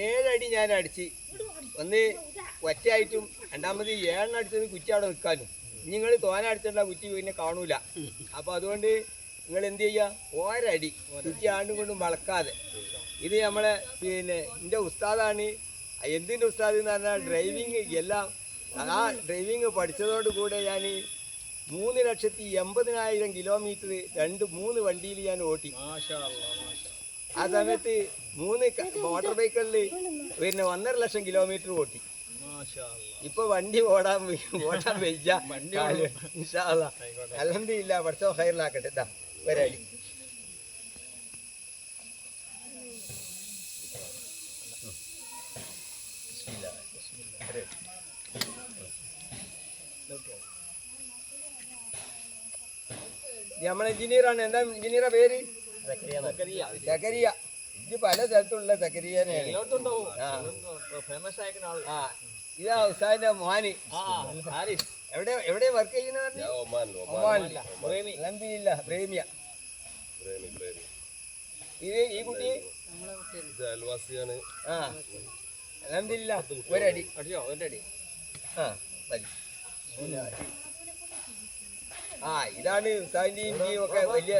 ഏഴടി ഞാൻ അടിച്ച്. ഒന്ന് ഒറ്റയായിട്ടും രണ്ടാമത് ഏഴെണ്ണം അടിച്ചത് കുറ്റി അവിടെ നിൽക്കാനും. നിങ്ങൾ തോന അടിച്ചിട്ടുള്ള കുറ്റി പിന്നെ കാണൂല. അപ്പൊ അതുകൊണ്ട് നിങ്ങൾ എന്ത് ചെയ്യുക ഓരടി കുറ്റി ആണ്ടും കൊണ്ടും വളക്കാതെ. ഇത് നമ്മളെ പിന്നെ എന്റെ ഉസ്താദാണ്. എന്തിന്റെ ഉസ്താദ് എന്ന് പറഞ്ഞാൽ ഡ്രൈവിങ് എല്ലാം. ആ ഡ്രൈവിങ് പഠിച്ചതോട് കൂടെ ഞാൻ മൂന്ന് ലക്ഷത്തി എൺപതിനായിരം കിലോമീറ്റർ രണ്ട് മൂന്ന് വണ്ടിയിൽ ഞാൻ ഓട്ടി. ആ സമയത്ത് മൂന്ന് മോട്ടോർ ബൈക്കുകളിൽ പിന്നെ ഒന്നര ലക്ഷം കിലോമീറ്റർ ഓട്ടി. ഇപ്പൊ വണ്ടി ഓടാൻ ഓടാൻ വെച്ചാ അലഹമില്ല പഠിച്ചോ ഹയറിലാക്കട്ടെ ഇതാ വരാടി. നമ്മളെ എഞ്ചിനീയറാണ് എന്താ എഞ്ചിനീയറെ പേര്? സക്കരിയ ഇത് പല സ്ഥലത്തുള്ള സക്കരിയനെയാണ് ആ. ഫേമസ് ആയിരിക്കുന്ന ആൾ. ഇതാ ഉസാന്റെ മോന്. ആ ഹാരിസ് എവിടെ എവിടെ വർക്ക് ചെയ്യുന്നത് പ്രേമി ഇത് ഈ കുട്ടി അയൽവാസിയാണ്. ആ. അലഹമില്ല ഒരടി. അടിയോ ഒരടി. ആ മതി. ആ ഇതാണ് ഉസ്താദിന്റെ ഇന്ത്യയും ഒക്കെ വലിയ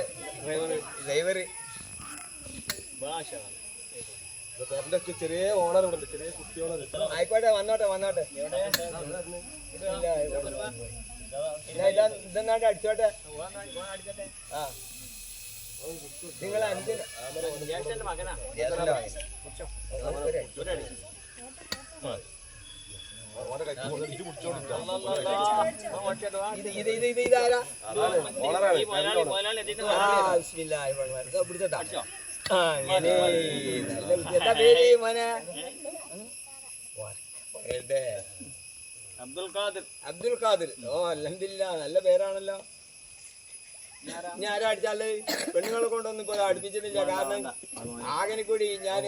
ഡ്രൈവർ ഭാഷ പേരന്റെ ചെറിയ ഓണർ ഉണ്ട് ചെറിയ കുട്ടി ഓണർ ആയിക്കോട്ടെ വന്നോട്ടെ വന്നോട്ടെ. ഇല്ല, ഇതെന്നാണ്ട് അടിച്ചോട്ടെ. ആ. നിങ്ങൾ മകനാ. അങ്ങനെ എന്താ പേര് മോനെ? അബ്ദുൽ ഖാദിർ. അബ്ദുൽ ഖാദിർ. ഓ അലഹമില്ല നല്ല പേരാണല്ലോ. ഞാൻ ആരാ അടിച്ചാൽ പെണ്ണുങ്ങളെ കൊണ്ടൊന്നും ഇപ്പൊ അടുപ്പിച്ചിട്ടില്ല. കാരണം ആകനെ കൂടി ഞാൻ